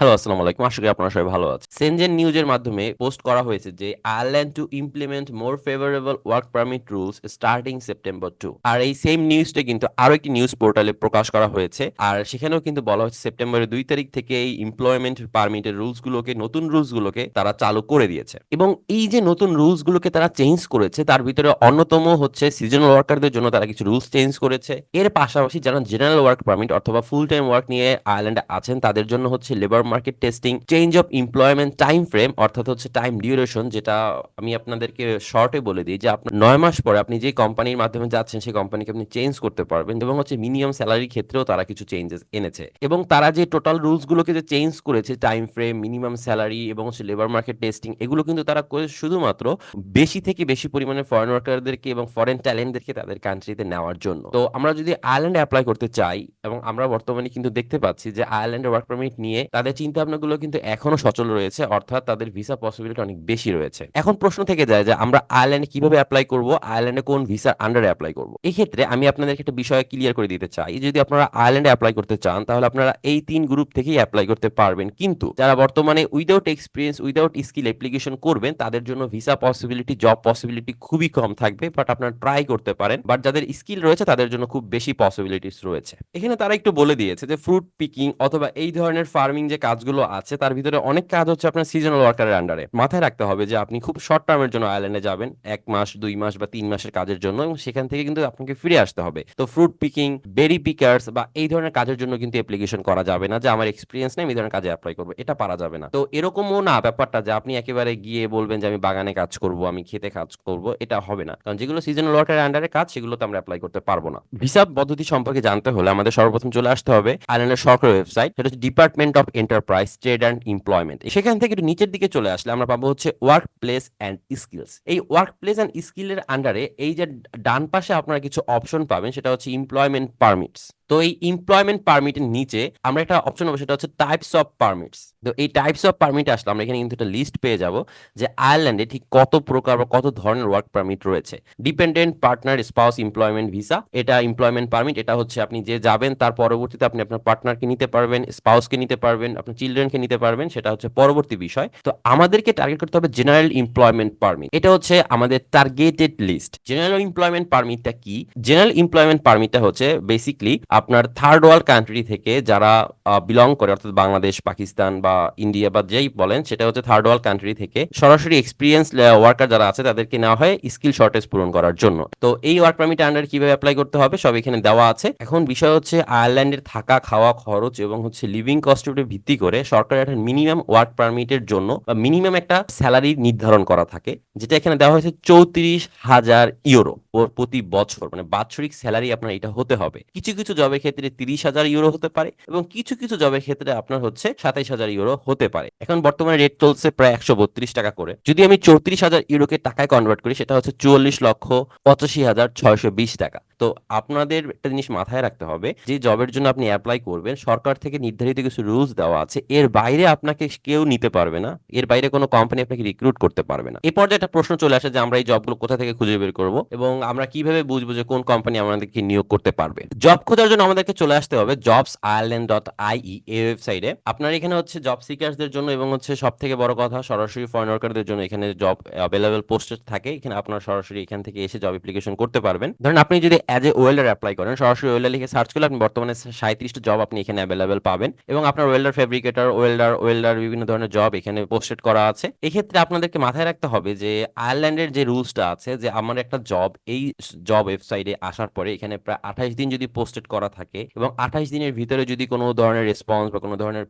Hello, আসসালামু আলাইকুম। আশা করি আপনারা সবাই ভালো আছেন। সেনজেন নিউজের মাধ্যমে পোস্ট করা হয়েছে যে Ireland to implement more favourable work permit rules starting September two আর এই সেম নিউজটা কিন্তু আরও একটি নিউজ পোর্টালে প্রকাশ করা হয়েছে। আর সেখানেও কিন্তু বলা হচ্ছে সেপ্টেম্বরের দুই তারিখ থেকে এই এমপ্লয়মেন্ট পারমিটের রুলস গুলোকে, নতুন রুলস গুলোকে তারা চালু করে দিয়েছে। এবং এই যে নতুন রুলস গুলোকে তারা চেঞ্জ করেছে, তার ভিতরে অন্যতম হচ্ছে সিজনাল ওয়ার্কারদের জন্য তারা কিছু রুলস চেঞ্জ করেছে। এর পাশাপাশি যারা জেনারেল ওয়ার্ক পারমিট অথবা ফুল টাইম ওয়ার্ক নিয়ে আয়ারল্যান্ডে আছেন, তাদের জন্য হচ্ছে labour market testing change of employment time frame অর্থাৎ হচ্ছে টাইম ডিউরেশন যেটা আমি আপনাদেরকে শর্টে বলে দিই যে আপনার নয় মাস পরে আপনি যে কোম্পানির মাধ্যমে যাচ্ছেন, সেই কোম্পানিকে আপনি চেঞ্জ করতে পারবেন এবং হচ্ছে মিনিমাম স্যালারির ক্ষেত্রেও তারা কিছু চেঞ্জেস এনেছে। এবং তারা যে টোটাল রুলসগুলোকে যে চেঞ্জ করেছে টাইম ফ্রেম মিনিমাম স্যালারি এবং হচ্ছে লেবার মার্কেট টেস্টিং এগুলো কিন্তু তারা করে, শুধুমাত্র বেশি থেকে বেশি পরিমাণে ফরেন ওয়ার্কারদেরকে এবং ফরেন ট্যালেন্টদেরকে তাদের কান্ট্রিতে নেওয়ার জন্য। তো আমরা যদি আয়ারল্যান্ডে অ্যাপ্লাই করতে চাই এবং আমরা বর্তমানে কিন্তু দেখতে পাচ্ছি যে আয়ারল্যান্ডের ওয়ার্ক পারমিট নিয়ে তাদের চিন্তা ভাবনাগুলো কিন্তু এখনও সচল রয়েছে, অর্থাৎ তাদের ভিসা পসিবিলিটি অনেক বেশি রয়েছে। এখন প্রশ্ন থেকে যায় যে আমরা আয়ারল্যান্ডে কীভাবে অ্যাপ্লাই করব আয়ারল্যান্ডে কোন ভিসার আন্ডারে অ্যাপ্লাই করব? এই ক্ষেত্রে আমি আপনাদেরকে একটা বিষয় ক্লিয়ার করে দিতে চাই যদি আপনারা আয়ারল্যান্ডে অ্যাপ্লাই করতে চান, তাহলে আপনারা এই তিন গ্রুপ থেকেই অ্যাপ্লাই করতে পারবেন। কিন্তু যারা বর্তমানে without experience without skill application করবেন, তাদের জন্য ভিসা পসিবিলিটি জব পসিবিলিটি খুবই কম থাকবে বাট আপনারা ট্রাই করতে পারেন। বাট যাদের স্কিল রয়েছে, তাদের জন্য খুব বেশি পসিবিলিটিস রয়েছে। এখানে তারা একটু বলে দিয়েছে যে ফ্রুট পিকিং অথবা এই ধরনের ফার্মিং যে কাজগুলো আছে, তার ভিতরে অনেক কাজ হচ্ছে আপনার সিজনাল ওয়ার্কারের আন্ডারে মাথায় রাখতে হবে যে আপনি খুব শর্ট টার্মের জন্য আইল্যান্ডে যাবেন, এক মাস, দুই মাস বা তিন মাসের কাজের জন্য এবং সেখান থেকে কিন্তু আপনাকে ফিরে আসতে হবে। তো ফ্রুট পিকিং বেরি পিকার্স বা এই ধরনের কাজের জন্য কিন্তু অ্যাপ্লিকেশন করা যাবে না যে আমার এক্সপিরিয়েন্স নেই এই ধরনের কাজে অ্যাপ্লাই করব। এটা পারা যাবে না। তো এরকমও না ব্যাপারটা যে আপনি একেবারে গিয়ে বলবেন যে আমি বাগানে কাজ করব, আমি খেতে কাজ করব, এটা হবে না। কারণ যেগুলো সিজনাল ওয়ার্কারের আন্ডারে কাজ, সেগুলোতে আমরা অ্যাপ্লাই করতে পারব না। ভিসা পদ্ধতি সম্পর্কে জানতে হলে আমাদের সর্বপ্রথম চলে আসতে হবে আইল্যান্ডের সরকারি ওয়েবসাইট সেটা হচ্ছে department of enterprise trade and employment সেখান থেকে একটু নিচের দিকে চলে আসলে আমরা পাবো হচ্ছে ওয়ার্ক প্লেস অ্যান্ড স্কিলস এই ওয়ার্ক প্লেস অ্যান্ড স্কিলের আন্ডারে এই যে ডান পাশে আপনারা কিছু অপশন পাবেন, সেটা হচ্ছে এমপ্লয়মেন্ট পারমিটস তো এই এমপ্লয়মেন্ট পারমিটের নিচে আমরা একটা অপশন পাবো সেটা হচ্ছে টাইপস অফ পারমিটস তো এই টাইপস অফ পারমিট আসলে আমরা এখানে কিন্তু একটা লিস্ট পেয়ে যাব যে আয়ারল্যান্ডে ঠিক কত প্রকার বা কত ধরনের ওয়ার্ক পারমিট রয়েছে। Dependent partner spouse employment visa এটা এমপ্লয়মেন্ট পারমিট এটা হচ্ছে আপনি যে যাবেন, তার পরবর্তীতে আপনি আপনার পার্টনারকে নিতে পারবেন স্পাউসকে নিতে পারবেন, আপনার চিলড্রেনকে নিতে পারবেন, সেটা হচ্ছে পরবর্তী বিষয়। তো আমাদেরকে টার্গেট করতে হবে জেনারেল এমপ্লয়মেন্ট পারমিট এটা হচ্ছে আমাদের টার্গেটেড লিস্ট জেনারেল এমপ্লয়মেন্ট পারমিটটা কি? জেনারেল এমপ্লয়মেন্ট পারমিটটা হচ্ছে বেসিকলি আপনার থার্ড ওয়ার্ল্ড কান্ট্রি থেকে যারা বিলং করে, অর্থাৎ বাংলাদেশ, পাকিস্তান বা ইন্ডিয়া বা যেই বলেন, সেটা হচ্ছে থার্ড ওয়ার্ল্ড কান্ট্রি থেকে সরাসরি এক্সপিরিয়েন্স ওয়ার্কার যারা আছে, তাদেরকে নেওয়া হয় স্কিল শর্টেজ পূরণ করার জন্য। তো এই ওয়ার্ক পারমিট আন্ডার কীভাবে অ্যাপ্লাই করতে হবে, সব এখানে দেওয়া আছে। এখন বিষয় হচ্ছে আয়ারল্যান্ডের থাকা, খাওয়া খরচ এবং হচ্ছে লিভিং কস্টের উপরে ভিত্তি করে সরকার একটা মিনিমাম ওয়ার্ক পারমিটের জন্য মিনিমাম একটা স্যালারি নির্ধারণ করা থাকে, যেটা এখানে দেওয়া হয়েছে চৌত্রিশ হাজার ইউরো প্রতি বছর। মানে বাৎসরিক স্যালারি আপনার এটা হতে হবে। কিছু কিছু জবের ক্ষেত্রে তিরিশ হাজার ইউরো হতে পারে এবং কিছু কিছু জবের ক্ষেত্রে আপনার হচ্ছে সাতাইশ হাজার ইউরো হতে পারে। এখন বর্তমানে রেট চলছে প্রায় একশো বত্রিশ টাকা করে। যদি আমি চৌত্রিশ হাজার ইউরোকে টাকায় কনভার্ট করি, সেটা হচ্ছে চুয়াল্লিশ লক্ষ পঁচাশি হাজার ছয়শো বিশ টাকা। তো আপনাদের একটা জিনিস মাথায় রাখতে হবে, যে জবের জন্য আপনি অ্যাপ্লাই করবেন, সরকার থেকে নির্ধারিত কিছু রুলস দেওয়া আছে, এর বাইরে আপনাকে কেউ নিতে পারবে না, এর বাইরে কোনো কোম্পানি আপনাকে রিক্রুট করতে পারবে না। এই পর্যায়ে একটা প্রশ্ন চলে আসে যে আমরা এই জবগুলো কোথা থেকে খুঁজে বের করব এবং আমরা কীভাবে বুঝব যে কোন কোম্পানি আমাদেরকে নিয়োগ করতে পারবে? জব খোঁজার আমাদেরকে চলে আসতে হবে জবস আয়ারল্যান্ড ডট আইই এই ওয়েবসাইটে আপনার এখানে হচ্ছে জব সিকার্সদের জন্য এবং হচ্ছে সব থেকে বড় কথা সরাসরি ফরেন ওয়ার্কারদের জন্য এখানে জব অ্যাভেলেবেল পোস্টেড থাকে। এখানে আপনার সরাসরি এখান থেকে এসে জব অ্যাপ্লিকেশন করতে পারবেন। ধরেন আপনি যদি অ্যাজ এ ওয়েল্ডার অ্যাপ্লাই করেন, সরাসরি ওয়েল্ডার লিখে সার্চ করলে আপনি বর্তমানে সাঁত্রিশটা জব আপনি এখানে অ্যাভেলেবেল পাবেন এবং আপনার ওয়েল্ডার ফেব্রিকেটার ওয়েল্ডার ওয়েল্ডার বিভিন্ন ধরনের জব এখানে পোস্টেড করা আছে। এক্ষেত্রে আপনাদেরকে মাথায় রাখতে হবে যে আয়ারল্যান্ডের যে রুলসটা আছে যে আমার একটা জব এই জব ওয়েবসাইটে আসার পরে এখানে প্রায় আঠাশ দিন যদি পোস্টেড করা থাকে এবং আঠাশ দিনের ভিতরে যদি কোনো ধরনের রেসপন্স বা কোনো ধরনের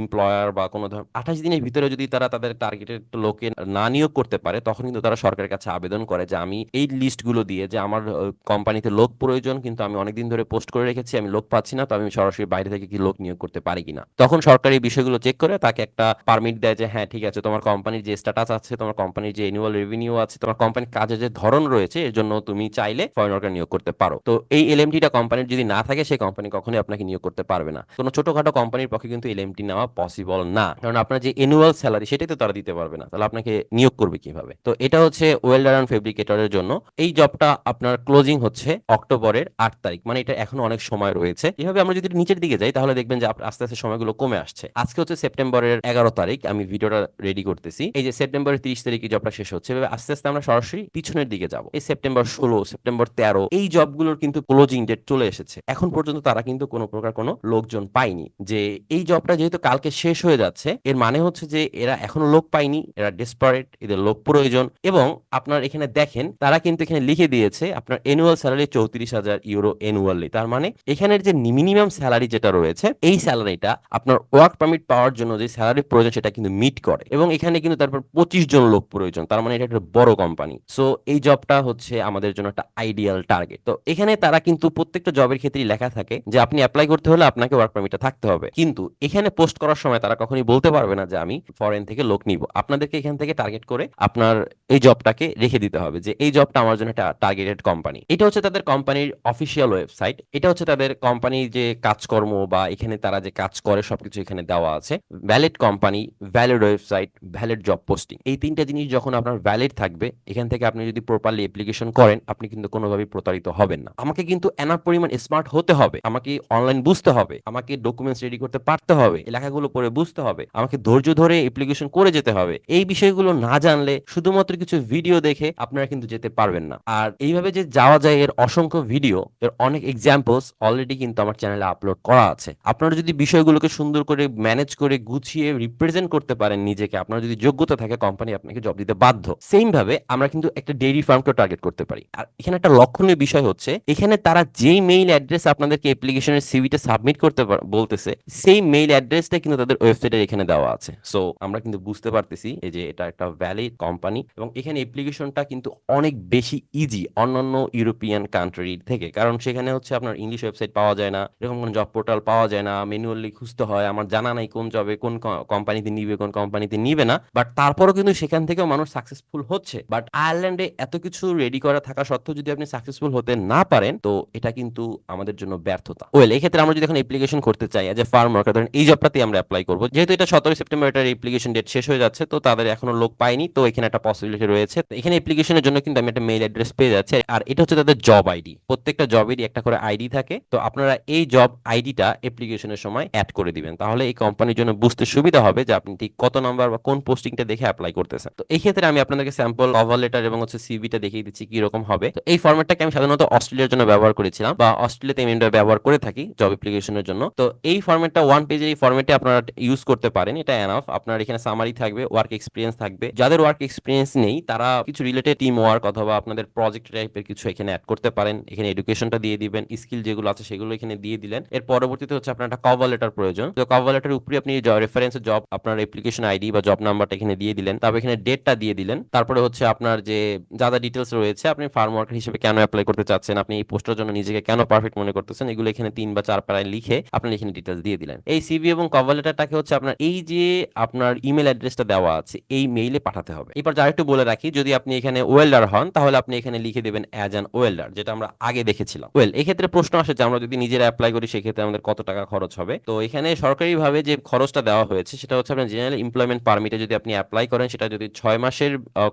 এমপ্লয়ার বা কোনো ধরনের আঠাশ দিনের ভিতরে যদি তারা তাদের টার্গেটেড লোকে না নিয়োগ করতে পারে, তখন কিন্তু তারা সরকারের কাছে আবেদন করে যে আমি এই লিস্টগুলো দিয়ে যে আমার কোম্পানিতে লোক প্রয়োজন কিন্তু আমি অনেকদিন ধরে পোস্ট করে রেখেছি, আমি লোক পাচ্ছি না তো আমি সরাসরি বাইরে থেকে কি লোক নিয়োগ করতে পারি কিনা। তখন সরকার এই বিষয়গুলো চেক করে, তাকে একটা পারমিট দেয় যে হ্যাঁ ঠিক আছে, তোমার কোম্পানির যে স্ট্যাটাস আছে, তোমার কোম্পানির যে অ্যানুয়াল রেভিনিউ আছে, তোমার কোম্পানির কাজের যে ধরন রয়েছে, এর জন্য তুমি চাইলে ফরেন ওয়ার্কার নিয়োগ করতে পারো। তো এই এল এম এলএমটিটা কোম্পানির যদি না থাকে থাকে সেই কোম্পানি কখনোই আপনাকে নিয়োগ করতে পারবে না। কোনো ছোটখাটো কোম্পানির পক্ষে কিন্তু এলএমটি নেওয়া পসিবল না। কারণ আপনার যে অ্যানুয়াল স্যালারি সেটাই তো তারা দিতে পারবে না। তাহলে আপনাকে নিয়োগ করবে কীভাবে? তো এটা হচ্ছে ওয়েল্ডার অ্যান্ড ফেব্রিকেটরের জন্য। এই জবটা আপনার ক্লোজিং হচ্ছে অক্টোবরের আট তারিখ। মানে এটা এখনও অনেক সময় রয়েছে। এভাবে আমরা যদি নিচের দিকে যাই, তাহলে দেখবেন যে আস্তে আস্তে সময়গুলো কমে আসছে। আজকে হচ্ছে সেপ্টেম্বরের এগারো তারিখ। আমি ভিডিওটা রেডি করতেছি। এই যে সেপ্টেম্বরের তিরিশ তারিখে জবটা শেষ হচ্ছে। এভাবে আস্তে আস্তে আমরা সরাসরি পিছনের দিকে যাব। এই সেপ্টেম্বর ষোলো, সেপ্টেম্বর তেরো, এই জবগুলোর কিন্তু ক্লোজিং ডেট চলে এসেছে। এখন পর্যন্ত তারা কিন্তু কোনো প্রকার কোনো লোকজন পায়নি। যে এই জবটা যেহেতু কালকে শেষ হয়ে যাচ্ছে, এর মানে হচ্ছে যে এরা এখনও লোক পায়নি, এরা ডেসপারেট এদের লোক প্রয়োজন এবং আপনার এখানে দেখেন, তারা কিন্তু এখানে লিখে দিয়েছে আপনার এনুয়াল স্যালারি চৌত্রিশ হাজার ইউরো এনুয়ালি তার মানে এখানের যে মিনিমাম স্যালারি যেটা রয়েছে, এই স্যালারিটা আপনার ওয়ার্ক পারমিট পাওয়ার জন্য যে স্যালারি প্রয়োজন সেটা কিন্তু মিট করে এবং এখানে কিন্তু তারপর পঁচিশ জন লোক প্রয়োজন। তার মানে এটা একটা বড় কোম্পানি সো এই জবটা হচ্ছে আমাদের জন্য একটা আইডিয়াল টার্গেট তো এখানে তারা কিন্তু প্রত্যেকটা জবের ক্ষেত্রেই লেখা থাকে যে আপনি অ্যাপ্লাই করতে হলে আপনাকে ওয়ার্ক পারমিটটা থাকতে হবে। কিন্তু এখানে পোস্ট করার সময় তারা কখনোই বলতে পারবে না যে আমি ফরেন থেকে লোক নিব। আপনাদেরকে এখান থেকে টার্গেট করে আপনার এই জবটাকে রেখে দিতে হবে যে এই জবটা আমার জন্য একটা টার্গেটেড কোম্পানি এটা হচ্ছে তাদের কোম্পানির অফিসিয়াল ওয়েবসাইট এটা হচ্ছে তাদের কোম্পানির যে কাজকর্ম বা এখানে তারা যে কাজ করে সবকিছু এখানে দেওয়া আছে। Valid company valid website valid job posting এই তিনটা জিনিস যখন আপনার ভ্যালিড থাকবে, এখান থেকে আপনি যদি প্রপারলি অ্যাপ্লিকেশন করেন, আপনি কিন্তু কোনোভাবেই প্রতারিত হবেন না। আমাকে কিন্তু এনাফ পরিমাণ স্মার্ট হতে হবে। আমাকে অনলাইন বুঝতে হবে। আমাকে ডকুমেন্টস রেডি করতে পারতে হবে। এই লেখাগুলো পড়ে বুঝতে হবে। আমাকে ধৈর্য ধরে অ্যাপ্লিকেশন করে যেতে হবে। এই বিষয়গুলো না জানলে শুধুমাত্র কিছু ভিডিও দেখে আপনারা কিন্তু যেতে পারবেন না। আর এইভাবে যে যাওয়া যায় এর অসংখ্য ভিডিও এর অনেক এক্সাম্পলস অলরেডি কিন্তু আমার চ্যানেলে আপলোড করা আছে। আপনারা যদি বিষয়গুলোকে সুন্দর করে ম্যানেজ করে গুছিয়ে রিপ্রেজেন্ট করতে পারেন নিজেকে, আপনার যদি যোগ্যতা থাকে কোম্পানি আপনাকে জব দিতে বাধ্য। সেম ভাবে আমরা কিন্তু একটা ডেইরি ফার্মকে টার্গেট করতে পারি। আর এখানে একটা লক্ষণীয় বিষয় হচ্ছে, এখানে তারা যেই মেইল অ্যাড্রেস আপনাদেরকে অ্যাপ্লিকেশনের সিভিটা সাবমিট করতে বলতেছে, সেই মেইল অ্যাড্রেসটা কিন্তু তাদের ওয়েবসাইটের এখানে দেওয়া আছে। সো আমরা কিন্তু বুঝতে পারতেছি এই যে এটা একটা ভ্যালিড কোম্পানি এবং এখানে অ্যাপ্লিকেশনটা কিন্তু অনেক বেশি ইজি অন্যান্য ইউরোপিয়ান কান্ট্রির থেকে। কারণ সেখানে হচ্ছে আপনার ইংলিশ ওয়েবসাইট পাওয়া যায় না, এরকম কোনো জব পোর্টাল পাওয়া যায় না ম্যানুয়ালি খুঁজতে হয়, আমার জানা নাই কোন জবে কোন কোম্পানিতে নিবে, কোন কোম্পানিতে নিবে না। বাট তারপরও কিন্তু সেখান থেকেও মানুষ সাকসেসফুল হচ্ছে। বাট আয়ারল্যান্ডে এত কিছু রেডি করা থাকা সত্ত্বেও যদি আপনি সাকসেসফুল হতে না পারেন, তো এটা কিন্তু আমাদের জন্য ব্যর্থতা। ওয়েল এই ক্ষেত্রে আমরা যদি এখন অ্যাপ্লিকেশন করতে চাই যে ফার্ম ওয়ার্কার ধরেন এই জবটাতে আমরা অ্যাপ্লাই করব। যেহেতু এটা সতেরোই সেপ্টেম্বর এটার অ্যাপ্লিকেশন ডেট শেষ হয়ে যাচ্ছে, তো তাদের এখনও লোক পায়নি, তো এখানে একটা পসিবিলিটি রয়েছে। এখানে অ্যাপ্লিকেশনের জন্য কিন্তু আমি একটা মেইল অ্যাড্রেস পেয়ে যাচ্ছি, আর এটা হচ্ছে তাদের জব আইডি প্রত্যেকটা জবেরই একটা করে আইডি থাকে, তো আপনারা এই জব আইডিটা অ্যাপ্লিকেশনের সময় অ্যাড করে দিবেন। তাহলে এই কোম্পানির জন্য বুঝতে সুবিধা হবে যে আপনি ঠিক কত নাম্বার বা কোন পোস্টিংটা দেখে অ্যাপ্লাই করতেছেন। তো এই ক্ষেত্রে আমি আপনাদেরকে স্যাম্পল কভার লেটার এবং হচ্ছে সিভিটা দেখিয়ে দিচ্ছি কি রকম হবে। তো এই ফরম্যাটটাকে আমি সাধারণত অস্ট্রেলিয়ার জন্য ব্যবহার করেছিলাম বা অস্ট্রেলিয়াতে আমি ব্যবহার করে থাকি জব অ্যাপ্লিকেশনের জন্য। তো এই ফরম্যাটটা ওয়ান পেজে এই ফর্মেটে আপনারা ইউজ করতে পারেন, এটা এনাফ আপনার এখানে সামারি থাকবে ওয়ার্ক এক্সপিরিয়েন্স থাকবে। যাদের ওয়ার্ক এক্সপিরিয়েন্স নেই, তারা কিছু রিলেটেড টিম ওয়ার্ক অথবা আপনাদের প্রজেক্ট টাইপের কিছু এখানে অ্যাড করতে পারেন। এখানে এডুকেশনটা দিয়ে দিবেন স্কিল যেগুলো আছে সেগুলো এখানে দিয়ে দিলেন। এর পরবর্তীতে হচ্ছে আপনার একটা কভার লেটার প্রয়োজন। তো কভার লেটারের উপরে আপনি রেফারেন্স জব আপনার অ্যাপ্লিকেশন আইডি বা জব নাম্বারটা এখানে দিয়ে দিলেন। তারপর এখানে ডেটটা দিয়ে দিলেন। তারপরে হচ্ছে আপনার যে, যা যা ডিটেলস রয়েছে, আপনি ফার্ম ওয়ার্কার হিসেবে কেন অ্যাপ্লাই করতে চাচ্ছেন? আপনি এই পোস্টের জন্য নিজেকে কেন পারফেক্ট মনে করতেছেন, এগুলো এখানে তিন বা চার পাড়ায় লিখে আপনি এখানে ডিটেলস দিয়ে দিলেন। এই সিভি এবং কভার লেটারটাকে হচ্ছে আপনার, এই যে আপনার ইমেল অ্যাড্রেসটা দেওয়া আছে, এই মেইলে পাঠাতে হবে। এবার যা একটু বলে রাখি, যদি আপনি এখানে ওয়েল্ডার হন, তাহলে আপনি এখানে লিখে দেবেন অ্যাজ অ্যান ওয়েল্ডার যেটা আমরা আগে দেখেছিলাম। ওয়েল এক্ষেত্রে প্রশ্ন আসে যে আমরা যদি নিজেরা অ্যাপ্লাই করি, সেক্ষেত্রে আমাদের কত টাকা খরচ হবে? তো এখানে সরকারিভাবে যে খরচটা দেওয়া হয়েছে, সেটা হচ্ছে আপনার জেনারেল এমপ্লয়মেন্ট পারমিটে যদি আপনি অ্যাপ্লাই করেন, সেটা যদি ছয় মাসের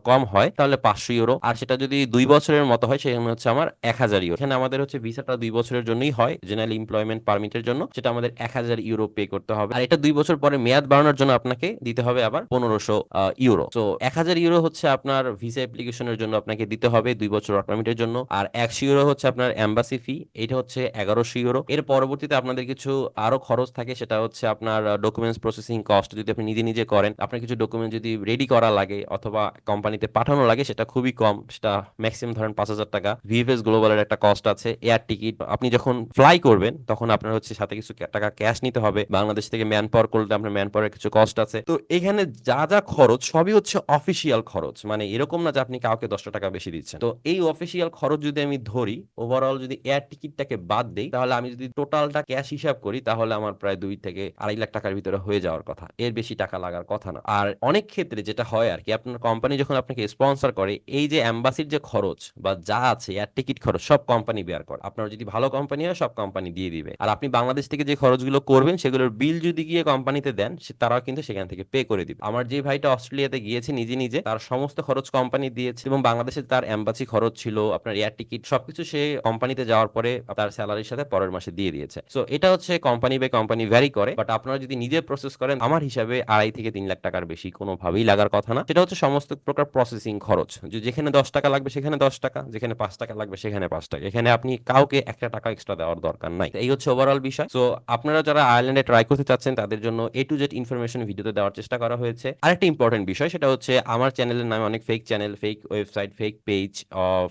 কম হয়, তাহলে পাঁচশো ইউরো আর সেটা যদি দুই বছরের মতো হয়, সেখানে হচ্ছে আমার এক হাজার ইউরো এখানে আমাদের হচ্ছে ভিসাটা দুই বছরের জন্যই হয় জেনারেল এমপ্লয়মেন্ট পারমিটের জন্য সেটা আমাদের এক হাজার ইউরো পে করতে হবে। আর এটা দুই বছর পরে মেয়াদ বাড়ানোর জন্য আপনাকে দিতে হবে আবার পনেরোশো ইউরো তো এক হাজার ইউরো হচ্ছে আপনার ভিসা অ্যাপ্লিকেশনের জন্য আপনাকে দিতে হবে দুই বছর পারমিটের জন্য। আর একশো ইউরো হচ্ছে আপনার এম্বাসি ফি এটা হচ্ছে এগারোশো ইউরো এর পরবর্তীতে আপনাদের কিছু আরও খরচ থাকে, সেটা হচ্ছে আপনার ডকুমেন্টস প্রসেসিং কস্ট যদি আপনি নিজে নিজে করেন। আপনার কিছু ডকুমেন্ট যদি রেডি করা লাগে অথবা কোম্পানিতে পাঠানো লাগে, সেটা খুবই কম, সেটা ম্যাক্সিমাম ধরেন পাঁচ হাজার টাকা। ভিএফএস গ্লোবালের একটা কস্ট আছে এয়ার টিকিট আপনি যখন ফ্লাই করবেন, তখন আপনার হচ্ছে সাথে কিছু টাকা ক্যাশ নিতে হবে। বাংলাদেশ থেকে ম্যান পাওয়ার করলে আপনার ম্যান পাওয়ারের কিছু কস্ট আছে। তো এখানে যা যা খরচ, সবই হচ্ছে অফিসিয়াল খরচ। মানে এরকম না যে আপনি কাউকে দশটা টাকা বেশি দিচ্ছেন। তো এই অফিসিয়াল খরচ যদি আমি ধরি ওভারঅল যদি এয়ার টিকিটটাকে বাদ দেই, তাহলে আমি যদি টোটালটা ক্যাশ হিসাব করি, তাহলে আমার প্রায় দুই থেকে আড়াই লাখ টাকার ভিতরে হয়ে যাওয়ার কথা। এর বেশি টাকা লাগার কথা না। আর অনেক ক্ষেত্রে যেটা হয় আর কি, আপনার কোম্পানি যখন আপনাকে স্পন্সর করে, এই যে অ্যাম্বাসির যে খরচ বা যা আছে এয়ার টিকিট খরচ, সব কোম্পানি বেয়ার করে। আপনার যদি ভালো কোম্পানি কোম্পানি হয় সব কোম্পানি দিয়ে দিবে। আর আপনি বাংলাদেশ থেকে যে খরচগুলো করবেন, সেগুলোর বিল যদি গিয়ে কোম্পানিতে দেন তারাও কিন্তু সেখান থেকে পে করে দিবে। আমার যে ভাইটা অস্ট্রেলিয়াতে গিয়েছে নিজে নিজে, তার সমস্ত খরচ কোম্পানি দিয়েছে এবং বাংলাদেশে তার এম্বাসি খরচ ছিল, আপনার এয়ার টিকিট সবকিছু সে কোম্পানিতে যাওয়ার পরে তার স্যালারির সাথে পরের মাসে দিয়ে দিয়েছে। সো এটা হচ্ছে কোম্পানি বাই কোম্পানি ভ্যারি করে বাট আপনারা যদি নিজে প্রসেস করেন, আমার হিসাবে আড়াই থেকে তিন লাখ টাকার বেশি কোনোভাবেই লাগার কথা না। সেটা হচ্ছে সমস্ত প্রকার প্রসেসিং খরচ। যেখানে দশ টাকা লাগবে সেখানে দশ টাকা, যেখানে পাঁচ টাকা লাগবে সেখানে পাঁচ টাকা। এখানে আপনি কাউকে একটা টাকা এক্সট্রা দেওয়ার দরকার নাই। এই হচ্ছে ওভারঅল বিষয়। সো আপনারা যারা আয়ারল্যান্ডে ট্রাই করতে চাচ্ছেন, তাদের জন্য এ টু জেড ইনফরমেশন ভিডিওতে দেওয়ার চেষ্টা করা হয়েছে। আরেকটা ইম্পর্টেন্ট বিষয়, সেটা হচ্ছে আমার চ্যানেলের নামে অনেক fake channel fake website fake page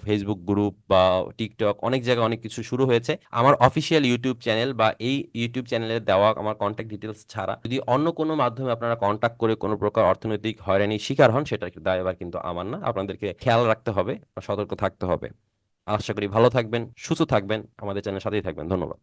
Facebook group বা টিকটক অনেক জায়গায় অনেক কিছু শুরু হয়েছে। আমার অফিসিয়াল ইউটিউব চ্যানেল বা এই ইউটিউব চ্যানেলে দেওয়া আমার কন্ট্যাক্ট ডিটেলস ছাড়া যদি অন্য কোনো মাধ্যমে আপনারা কন্ট্যাক্ট করে কোনো প্রকার অর্থনৈতিক হয়রানির শিকার হন সেটা দায় দায়বার কিন্তু আমার না। আপনাদেরকে খেয়াল রাখতে হবে সতর্ক থাকতে হবে। আশা করি ভালো থাকবেন সুস্থ থাকবেন আমাদের চ্যানেলের সাথেই থাকবেন। ধন্যবাদ।